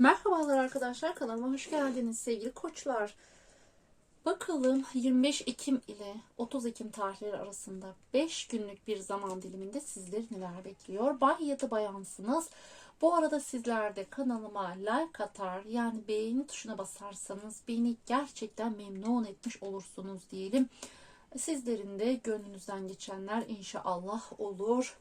Merhabalar arkadaşlar kanalıma hoş geldiniz sevgili koçlar. Bakalım 25 Ekim ile 30 Ekim tarihleri arasında 5 günlük bir zaman diliminde sizleri neler bekliyor? Bay ya da bayansınız. Bu arada sizler de kanalıma like atar yani beğeni tuşuna basarsanız beni gerçekten memnun etmiş olursunuz diyelim. Sizlerin de gönlünüzden geçenler inşallah olur.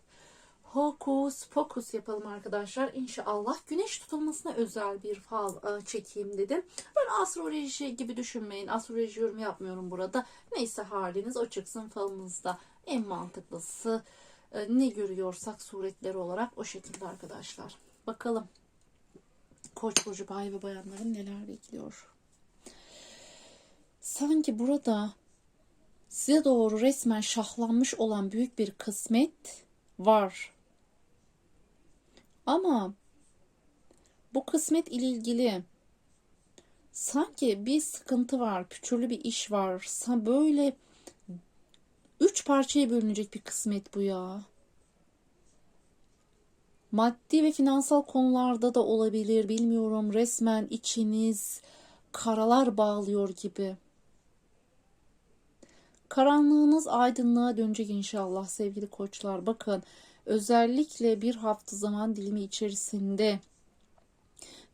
Hokus pokus yapalım arkadaşlar. İnşallah güneş tutulmasına özel bir fal e, çekeyim dedim. Ben astroloji gibi düşünmeyin. Astroloji yorum yapmıyorum burada. Neyse haliniz o çıksın falınızda. En mantıklısı e, ne görüyorsak suretleri olarak o şekilde arkadaşlar. Bakalım. Koç burcu bay ve bayanların neler bekliyor. Sanki burada size doğru resmen şahlanmış olan büyük bir kısmet var. Ama bu kısmet ile ilgili sanki bir sıkıntı var, püçürlü bir iş var. Sa- Böyle üç parçaya bölünecek bir kısmet bu ya. Maddi ve finansal konularda da olabilir, bilmiyorum. Resmen içiniz karalar bağlıyor gibi. Karanlığınız aydınlığa dönecek inşallah sevgili koçlar. Bakın özellikle bir hafta zaman dilimi içerisinde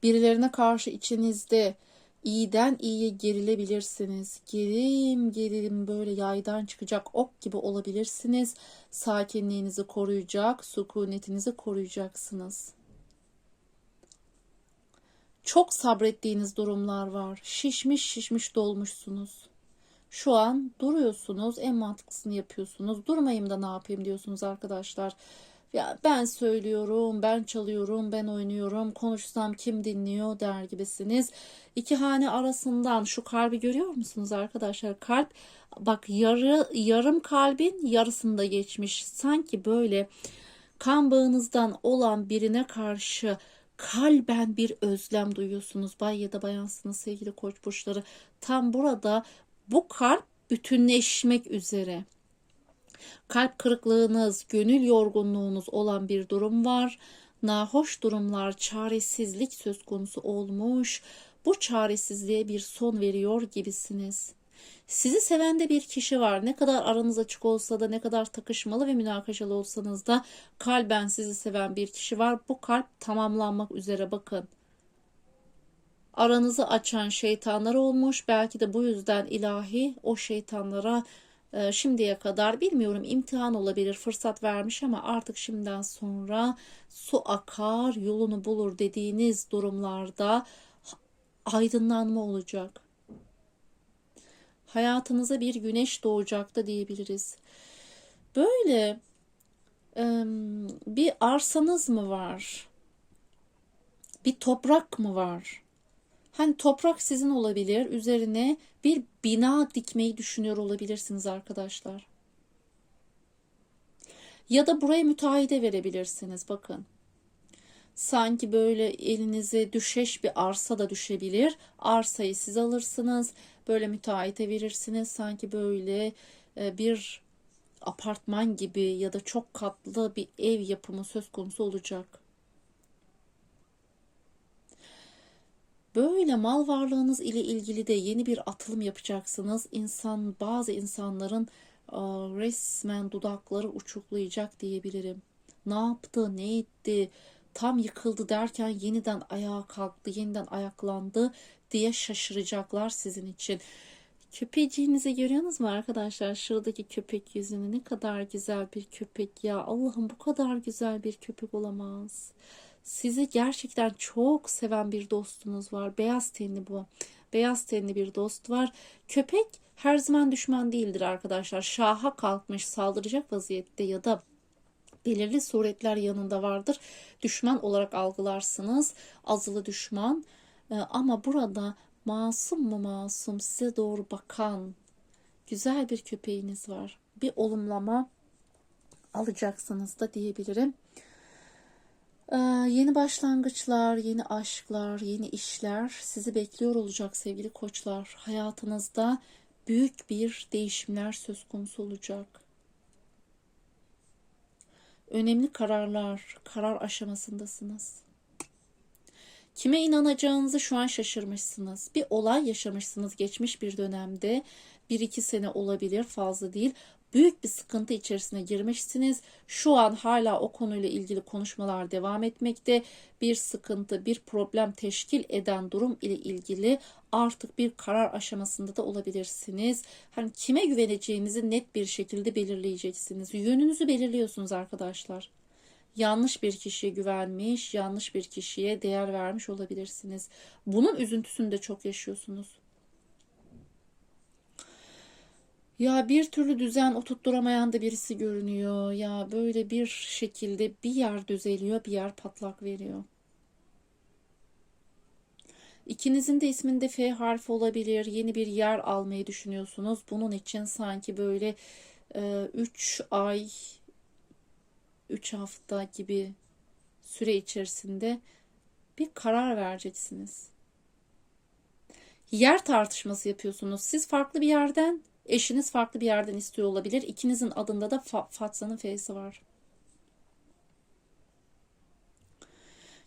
birilerine karşı içinizde iyiden iyiye gerilebilirsiniz. Gerim gerim böyle yaydan çıkacak ok gibi olabilirsiniz. Sakinliğinizi koruyacak, sükunetinizi koruyacaksınız. Çok sabrettiğiniz durumlar var. Şişmiş şişmiş dolmuşsunuz. Şu an duruyorsunuz, en mantıklısını yapıyorsunuz. Durmayayım da ne yapayım diyorsunuz arkadaşlar. Ya ben söylüyorum, ben çalıyorum, ben oynuyorum, konuşsam kim dinliyor der gibisiniz. İki hane arasından şu kalbi görüyor musunuz arkadaşlar? Kalp bak yarı yarım kalbin yarısında geçmiş. Sanki böyle kan bağınızdan olan birine karşı kalben bir özlem duyuyorsunuz. Bay ya da bayansınız sevgili koç burçları. Tam burada bu kalp bütünleşmek üzere. Kalp kırıklığınız, gönül yorgunluğunuz olan bir durum var. Nahoş durumlar, çaresizlik söz konusu olmuş. Bu çaresizliğe bir son veriyor gibisiniz. Sizi seven de bir kişi var. Ne kadar aranız açık olsa da ne kadar takışmalı ve münakaşalı olsanız da kalben sizi seven bir kişi var. Bu kalp tamamlanmak üzere bakın aranızı açan şeytanlar olmuş. Belki de bu yüzden ilahi o şeytanlara e, şimdiye kadar bilmiyorum imtihan olabilir fırsat vermiş ama artık şimdiden sonra su akar yolunu bulur dediğiniz durumlarda aydınlanma olacak. Hayatınıza bir güneş doğacak da diyebiliriz. Böyle bir arsanız mı var? Bir toprak mı var? Hani toprak sizin olabilir. Üzerine bir bina dikmeyi düşünüyor olabilirsiniz arkadaşlar. Ya da buraya müteahhide verebilirsiniz. Bakın. Sanki böyle elinize düşeş bir arsa da düşebilir. Arsayı siz alırsınız. Böyle müteahhite verirsiniz. Sanki böyle e, bir apartman gibi ya da çok katlı bir ev yapımı söz konusu olacak. Böyle mal varlığınız ile ilgili de yeni bir atılım yapacaksınız. İnsan bazı insanların resmen dudakları uçuklayacak diyebilirim. Ne yaptı, ne etti, tam yıkıldı derken yeniden ayağa kalktı, yeniden ayaklandı diye şaşıracaklar sizin için. Köpeciğinizi görüyorsunuz mu arkadaşlar? Şuradaki köpek yüzünü ne kadar güzel bir köpek ya. Allah'ım bu kadar güzel bir köpek olamaz. Sizi gerçekten çok seven bir dostunuz var. Beyaz tenli bu. Beyaz tenli bir dost var. Köpek her zaman düşman değildir arkadaşlar. Şaha kalkmış saldıracak vaziyette ya da belirli suretler yanında vardır. Düşman olarak algılarsınız. Azılı düşman. Ee, ama burada masum mu masum size doğru bakan güzel bir köpeğiniz var. Bir olumlama alacaksınız da diyebilirim. Ee, yeni başlangıçlar, yeni aşklar, yeni işler sizi bekliyor olacak sevgili koçlar. Hayatınızda büyük bir değişimler söz konusu olacak. Önemli kararlar, karar aşamasındasınız. Kime inanacağınızı şu an şaşırmışsınız. Bir olay yaşamışsınız geçmiş bir dönemde. Bir iki sene olabilir fazla değil. Büyük bir sıkıntı içerisine girmişsiniz. Şu an hala o konuyla ilgili konuşmalar devam etmekte. Bir sıkıntı, bir problem teşkil eden durum ile ilgili artık bir karar aşamasında da olabilirsiniz. Hani kime güveneceğinizi net bir şekilde belirleyeceksiniz. Yönünüzü belirliyorsunuz arkadaşlar yanlış bir kişiye güvenmiş, yanlış bir kişiye değer vermiş olabilirsiniz. Bunun üzüntüsünü de çok yaşıyorsunuz. Ya bir türlü düzen oturtturamayan da birisi görünüyor. Ya böyle bir şekilde bir yer düzeliyor, bir yer patlak veriyor. İkinizin de isminde F harfi olabilir. Yeni bir yer almayı düşünüyorsunuz. Bunun için sanki böyle 3 e, ay 3 hafta gibi süre içerisinde bir karar vereceksiniz. Yer tartışması yapıyorsunuz. Siz farklı bir yerden, eşiniz farklı bir yerden istiyor olabilir. İkinizin adında da fa Fatsa'nın F'si var.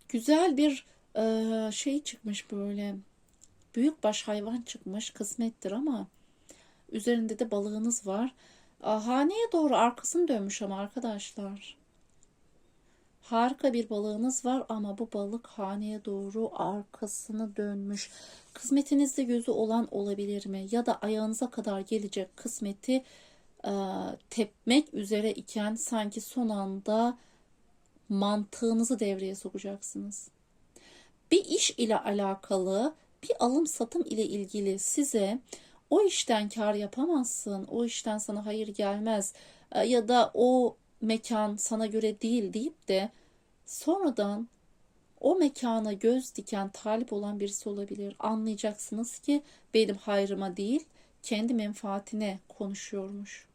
Güzel bir e, şey çıkmış böyle. Büyük baş hayvan çıkmış. Kısmettir ama üzerinde de balığınız var. Haneye doğru arkasını dönmüş ama arkadaşlar. Harika bir balığınız var ama bu balık haneye doğru arkasını dönmüş. Kısmetinizde gözü olan olabilir mi? Ya da ayağınıza kadar gelecek kısmeti e, tepmek üzere iken sanki son anda mantığınızı devreye sokacaksınız. Bir iş ile alakalı, bir alım satım ile ilgili size o işten kar yapamazsın, o işten sana hayır gelmez e, ya da o mekan sana göre değil deyip de sonradan o mekana göz diken talip olan birisi olabilir. Anlayacaksınız ki benim hayrıma değil kendi menfaatine konuşuyormuş.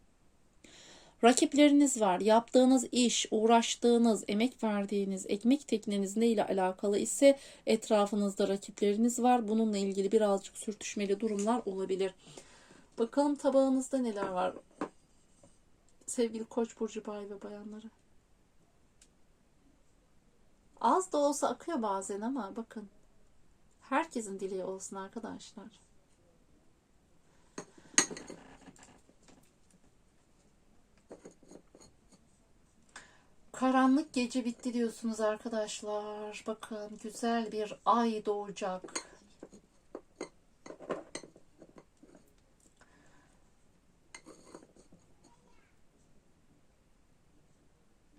Rakipleriniz var. Yaptığınız iş, uğraştığınız, emek verdiğiniz, ekmek tekneniz ne ile alakalı ise etrafınızda rakipleriniz var. Bununla ilgili birazcık sürtüşmeli durumlar olabilir. Bakalım tabağınızda neler var? Sevgili Koç burcu bay ve bayanları. Az da olsa akıyor bazen ama bakın. Herkesin dileği olsun arkadaşlar. Karanlık gece bitti diyorsunuz arkadaşlar. Bakın güzel bir ay doğacak.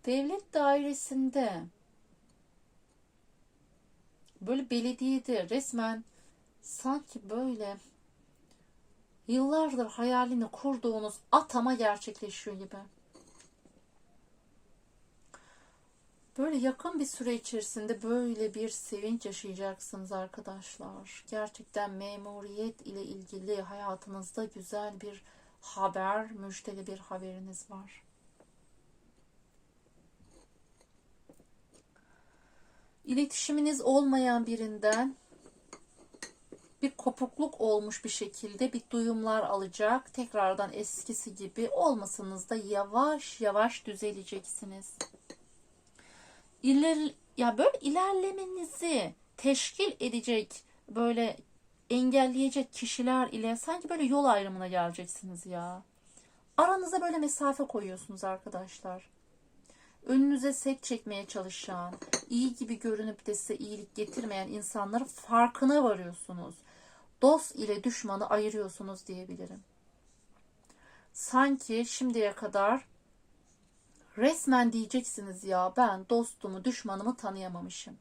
Devlet dairesinde böyle belediyede resmen sanki böyle yıllardır hayalini kurduğunuz atama gerçekleşiyor gibi. Böyle yakın bir süre içerisinde böyle bir sevinç yaşayacaksınız arkadaşlar. Gerçekten memuriyet ile ilgili hayatınızda güzel bir haber, müjdeli bir haberiniz var. İletişiminiz olmayan birinden bir kopukluk olmuş bir şekilde bir duyumlar alacak. Tekrardan eskisi gibi olmasanız da yavaş yavaş düzeleceksiniz. İler, ya böyle ilerlemenizi teşkil edecek böyle engelleyecek kişiler ile sanki böyle yol ayrımına geleceksiniz ya. Aranıza böyle mesafe koyuyorsunuz arkadaşlar önünüze set çekmeye çalışan, iyi gibi görünüp de size iyilik getirmeyen insanların farkına varıyorsunuz. Dost ile düşmanı ayırıyorsunuz diyebilirim. Sanki şimdiye kadar resmen diyeceksiniz ya ben dostumu düşmanımı tanıyamamışım.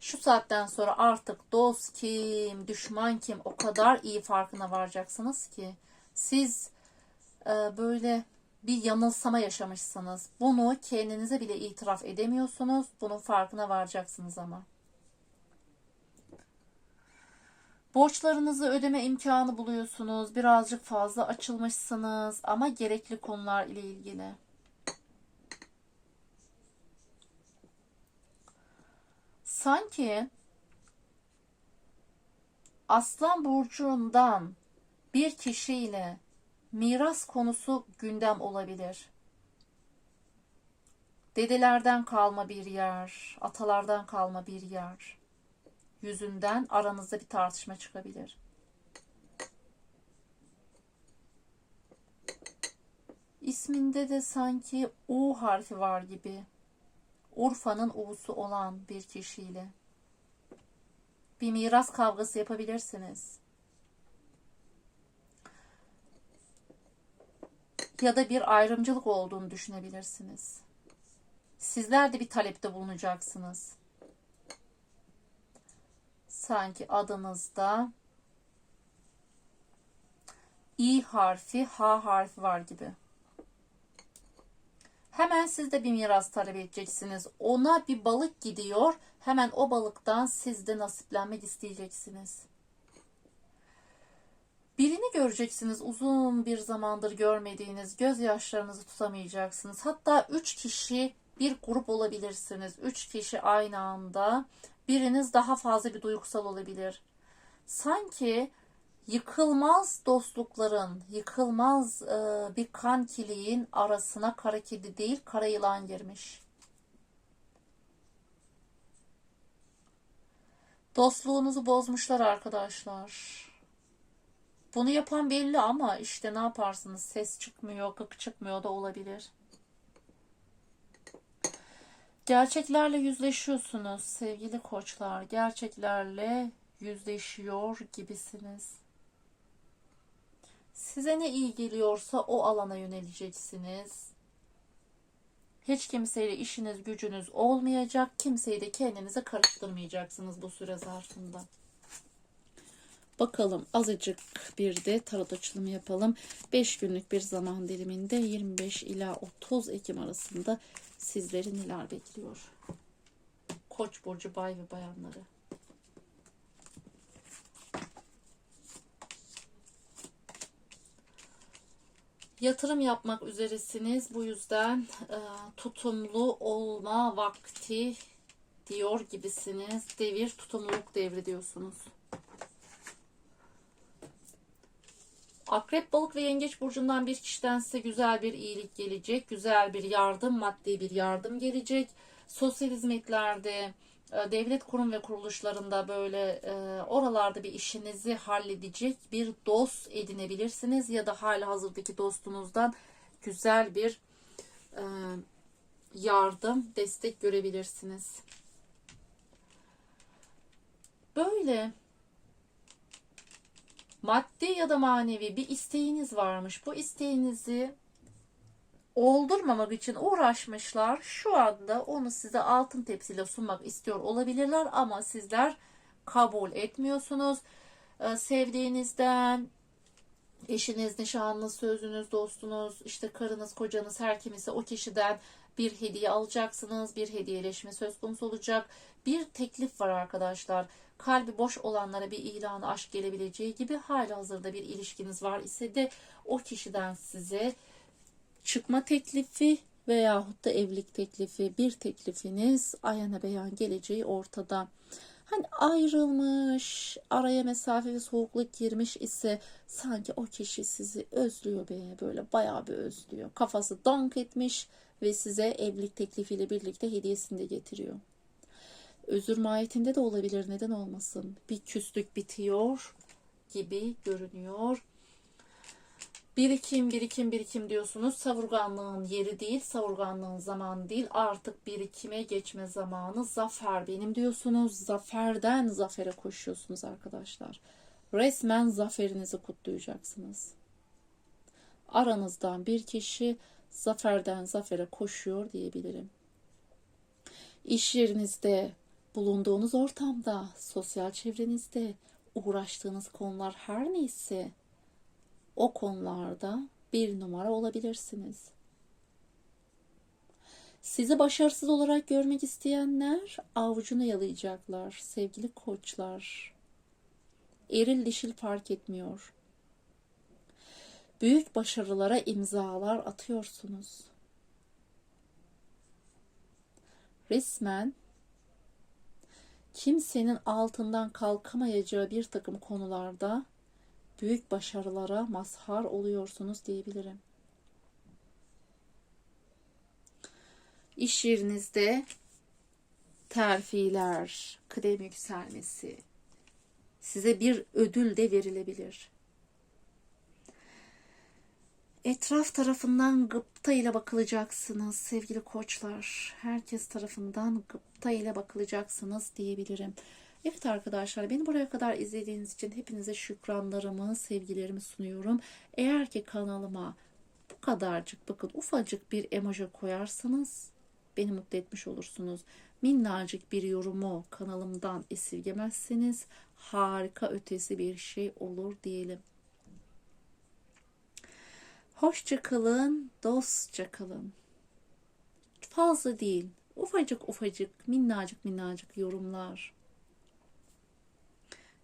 Şu saatten sonra artık dost kim, düşman kim o kadar iyi farkına varacaksınız ki siz e, böyle bir yanılsama yaşamışsınız. Bunu kendinize bile itiraf edemiyorsunuz. Bunun farkına varacaksınız ama. Borçlarınızı ödeme imkanı buluyorsunuz. Birazcık fazla açılmışsınız ama gerekli konular ile ilgili. Sanki Aslan burcundan bir kişiyle miras konusu gündem olabilir. Dedelerden kalma bir yer, atalardan kalma bir yer. yüzünden aranızda bir tartışma çıkabilir. İsminde de sanki U harfi var gibi. Urfa'nın U'su olan bir kişiyle. Bir miras kavgası yapabilirsiniz. Ya da bir ayrımcılık olduğunu düşünebilirsiniz. Sizler de bir talepte bulunacaksınız. Sanki adınızda İ harfi, H harfi var gibi. Hemen siz de bir miras talep edeceksiniz. Ona bir balık gidiyor. Hemen o balıktan siz de nasiplenmek isteyeceksiniz. Birini göreceksiniz uzun bir zamandır görmediğiniz, gözyaşlarınızı tutamayacaksınız. Hatta üç kişi bir grup olabilirsiniz. Üç kişi aynı anda. Biriniz daha fazla bir duygusal olabilir. Sanki yıkılmaz dostlukların, yıkılmaz e, bir kankiliğin arasına kara kedi değil kara yılan girmiş. Dostluğunuzu bozmuşlar arkadaşlar. Bunu yapan belli ama işte ne yaparsınız ses çıkmıyor, gık çıkmıyor da olabilir. Gerçeklerle yüzleşiyorsunuz sevgili koçlar. Gerçeklerle yüzleşiyor gibisiniz. Size ne iyi geliyorsa o alana yöneleceksiniz. Hiç kimseyle işiniz gücünüz olmayacak. Kimseyi de kendinize karıştırmayacaksınız bu süre zarfında. Bakalım azıcık bir de tarot açılımı yapalım. 5 günlük bir zaman diliminde 25 ila 30 Ekim arasında sizleri neler bekliyor? Koç burcu bay ve bayanları. Yatırım yapmak üzeresiniz. Bu yüzden e, tutumlu olma vakti diyor gibisiniz. Devir tutumluluk devri diyorsunuz. Akrep, balık ve yengeç burcundan bir kişiden size güzel bir iyilik gelecek. Güzel bir yardım, maddi bir yardım gelecek. Sosyal hizmetlerde, e, devlet kurum ve kuruluşlarında böyle e, oralarda bir işinizi halledecek bir dost edinebilirsiniz. Ya da hala hazırdaki dostunuzdan güzel bir e, yardım, destek görebilirsiniz. Böyle maddi ya da manevi bir isteğiniz varmış. Bu isteğinizi oldurmamak için uğraşmışlar. Şu anda onu size altın tepsiyle sunmak istiyor olabilirler ama sizler kabul etmiyorsunuz. Ee, sevdiğinizden, eşiniz, nişanlınız, sözünüz, dostunuz, işte karınız, kocanız her kimse o kişiden bir hediye alacaksınız. Bir hediyeleşme söz konusu olacak. Bir teklif var arkadaşlar kalbi boş olanlara bir ilan aşk gelebileceği gibi hali hazırda bir ilişkiniz var ise de o kişiden size çıkma teklifi veyahut da evlilik teklifi bir teklifiniz ayana beyan geleceği ortada. Hani ayrılmış, araya mesafe ve soğukluk girmiş ise sanki o kişi sizi özlüyor be böyle bayağı bir özlüyor. Kafası dank etmiş ve size evlilik teklifiyle birlikte hediyesini de getiriyor. Özür mahiyetinde de olabilir. Neden olmasın? Bir küslük bitiyor gibi görünüyor. Birikim, birikim, birikim diyorsunuz. Savurganlığın yeri değil, savurganlığın zamanı değil. Artık birikime geçme zamanı. Zafer benim diyorsunuz. Zaferden zafere koşuyorsunuz arkadaşlar. Resmen zaferinizi kutlayacaksınız. Aranızdan bir kişi zaferden zafere koşuyor diyebilirim. İş yerinizde bulunduğunuz ortamda, sosyal çevrenizde uğraştığınız konular her neyse o konularda bir numara olabilirsiniz. Sizi başarısız olarak görmek isteyenler avucunu yalayacaklar sevgili koçlar. Eril dişil fark etmiyor. Büyük başarılara imzalar atıyorsunuz. Resmen kimsenin altından kalkamayacağı bir takım konularda büyük başarılara mazhar oluyorsunuz diyebilirim. İş yerinizde terfiler, kıdem yükselmesi, size bir ödül de verilebilir. Etraf tarafından gıpta ile bakılacaksınız sevgili koçlar. Herkes tarafından gıpta ile bakılacaksınız diyebilirim. Evet arkadaşlar beni buraya kadar izlediğiniz için hepinize şükranlarımı, sevgilerimi sunuyorum. Eğer ki kanalıma bu kadarcık bakın ufacık bir emoji koyarsanız beni mutlu etmiş olursunuz. Minnacık bir yorumu kanalımdan esirgemezseniz harika ötesi bir şey olur diyelim. Hoşça kalın, dostça kalın. Fazla değil, ufacık ufacık, minnacık minnacık yorumlar.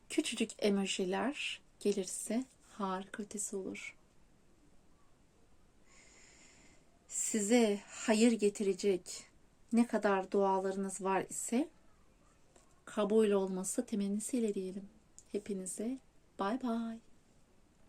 Küçücük emojiler gelirse harika ötesi olur. Size hayır getirecek ne kadar dualarınız var ise kabul olması temennisiyle diyelim. Hepinize bay bay.